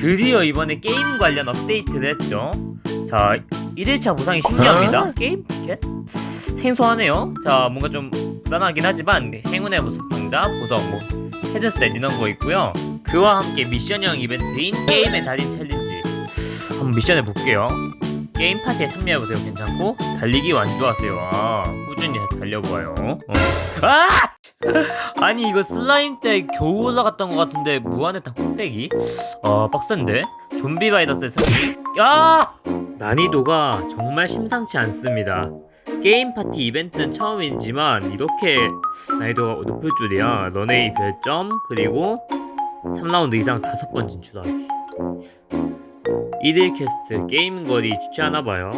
드디어 이번에 게임 관련 업데이트를 했죠. 자, 1일차 보상이 신기합니다. 게임 티켓? 생소하네요. 자, 뭔가 좀 부단하긴 하지만 행운의 보석 상자, 보석, 뭐 헤드셋 이런 거 있고요. 그와 함께 미션형 이벤트인 게임의 달인 챌린지. 한번 미션해 볼게요. 게임 파티에 참여해보세요. 괜찮고 달리기 완주하세요. 아, 꾸준히 달려보아요. 어. 아! 아니 이거 슬라임 때 겨우 올라갔던 것 같은데 무한의탄 꼭대기? 아 빡센데? 좀비 바이러스의 승리? 야! 난이도가 정말 심상치 않습니다. 게임 파티 이벤트는 처음이지만 이렇게 난이도가 높을 줄이야. 런웨이 별점 그리고 3라운드 이상 다섯 번 진출하기. 1일 캐스트 게임 거리 주최하나봐요.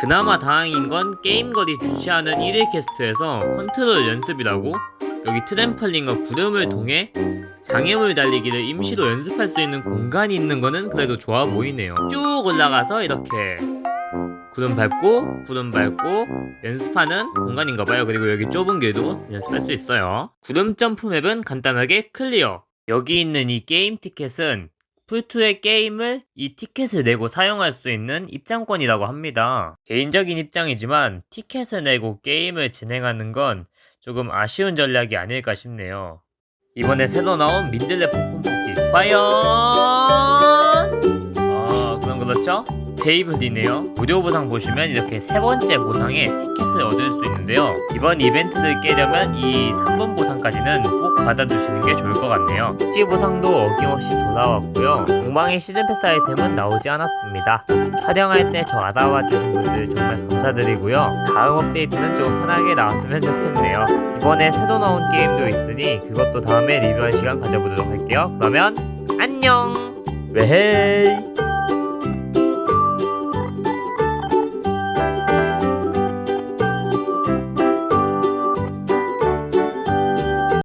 그나마 다행인 건 게임 거리 주최하는 1일 캐스트에서 컨트롤 연습이라고 여기 트램펄린과 구름을 통해 장애물 달리기를 임시로 연습할 수 있는 공간이 있는 거는 그래도 좋아 보이네요. 쭉 올라가서 이렇게 구름 밟고 구름 밟고 연습하는 공간인가 봐요. 그리고 여기 좁은 길도 연습할 수 있어요. 구름 점프 맵은 간단하게 클리어. 여기 있는 이 게임 티켓은 풀2의 게임을 이 티켓을 내고 사용할 수 있는 입장권이라고 합니다. 개인적인 입장이지만 티켓을 내고 게임을 진행하는 건 조금 아쉬운 전략이 아닐까 싶네요. 이번에 새로 나온 민들레 폭풍 뽑기 과연 아 그럼 그렇죠? 테이블이네요. 무료 보상 보시면 이렇게 세 번째 보상에 티켓을 얻을 수 있는데요. 이번 이벤트를 깨려면 이 3번 보상까지는 꼭 받아두시는 게 좋을 것 같네요. 특지 보상도 어김없이 돌아왔고요. 공방의 시즌 패스 아이템은 나오지 않았습니다. 촬영할 때 저 알아와 주신 분들 정말 감사드리고요. 다음 업데이트는 좀 편하게 나왔으면 좋겠네요. 이번에 새로 나온 게임도 있으니 그것도 다음에 리뷰할 시간 가져보도록 할게요. 그러면 안녕! 왜헤이!